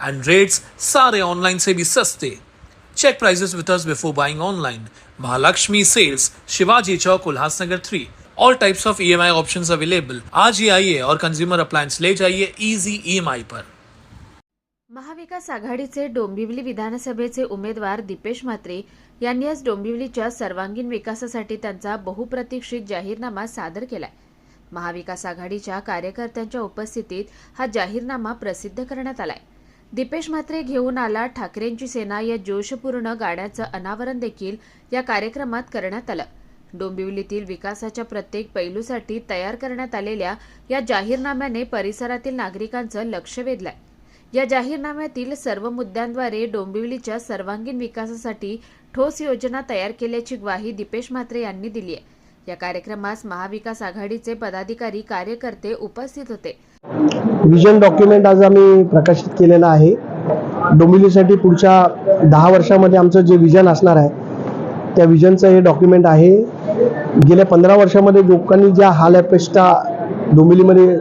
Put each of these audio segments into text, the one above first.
and rates sare online se bhi saste check prices with us before buying online. Mahalakshmi sales shivaji chowk ulhasnagar 3 all types of EMI options available आज ही आइए और consumer appliance ले जाइए easy EMI पर महाविकास आघाडीचे डोंबिवली विधानसभेचे उमेदवार दीपेश म्हात्रे यांनी आज डोंबिवलीच्या सर्वांगीण विकासासाठी त्यांचा बहुप्रतीक्षित जाहीरनामा सादर केलाय. महाविकास आघाडीच्या कार्यकर्त्यांच्या उपस्थितीत हा जाहीरनामा प्रसिद्ध करण्यात आलाय. दीपेश म्हात्रे घेऊन आला ठाकरेंची सेना. या जोशपूर्ण गाण्याचं अनावरण देखील या कार्यक्रमात करण्यात आलं. डोंबिवलीतील विकासाच्या प्रत्येक पैलूसाठी तयार करण्यात आलेल्या या जाहीरनाम्याने परिसरातील नागरिकांचं लक्ष वेधलंय. या जाहीरनाम्यातील सर्व मुद्द्यांद्वारे डोंबिवलीच्या सर्वांगीण विकासासाठी ठोस योजना तयार केल्याची ग्वाही दीपेश म्हात्रे यांनी दिली आहे. या कार्यक्रमास महाविकास आघाडीचे पदाधिकारी कार्यकर्ते उपस्थित होते. विजन डॉक्युमेंट आज आम्ही प्रकाशित केलेलं आहे. डोंबिवलीसाठी पुढच्या दहा वर्षामध्ये आमचं जे विजन असणार आहे त्या विजनचं हे डॉक्युमेंट आहे. गेल्या पंधरा वर्षामध्ये लोकांनी ज्या हाल अपेष्टा डोंबिवलीमध्ये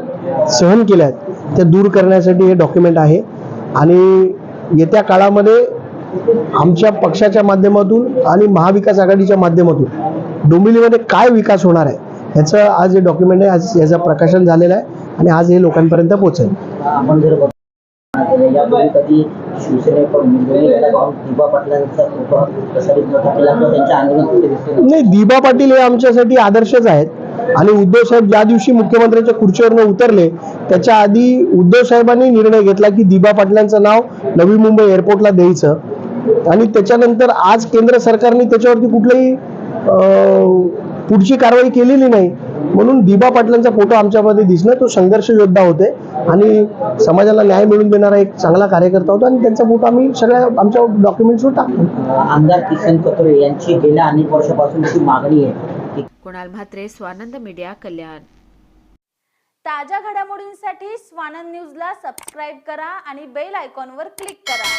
सहन केल्या आहेत त्या दूर करण्यासाठी हे डॉक्युमेंट आहे. आणि येत्या काळामध्ये आमच्या पक्षाच्या माध्यमातून आणि महाविकास आघाडीच्या माध्यमातून डोंबिवलीमध्ये काय विकास होणार आहे ह्याचं आज हे डॉक्युमेंट आहे आज याचं प्रकाशन झालेलं आहे. आणि आज हे लोकांपर्यंत पोहोचेल. आपण जर बघ- यापूर्वी कधी शिवसेनेकडून मुंबई गटाकडून दिबा पाटलांचा फोटो प्रसारित नव्हता केला किंवा त्यांच्या आंदोलन कुठे दिसले नव्हते. नाही दिबा पाटील हे आमच्यासाठी आदर्शच आहेत. आणि उद्धव साहेब ज्या दिवशी मुख्यमंत्र्यांच्या खुर्चीवरनं उतरले त्याच्या आधी उद्धव साहेबांनी निर्णय घेतला की दिबा पाटलांचं नाव नवी मुंबई एअरपोर्टला द्यायचं. आणि त्याच्यानंतर आज केंद्र सरकारने त्याच्यावरती कुठलीही पुढची कारवाई केलेली नाही. म्हणून दिबा पाटलांचा फोटो आमच्यामध्ये दिसणं तो संघर्ष योद्धा होते. आणि समाजाला न्याय मिळवून देणारा एक चांगला कार्यकर्ता होता आणि त्यांचा फोटो आम्ही सगळ्या आमच्या डॉक्युमेंट्सवर टाकतो. आमदार किसन कथोरे यांची गेल्या अनेक वर्षापासूनची मागणी आहे. कुणाल म्हात्रे स्वानंद मीडिया कल्याण. ताज्या घडामोडींसाठी स्वानंद न्यूजला सबस्क्राईब करा आणि बेल आयकॉनवर क्लिक करा.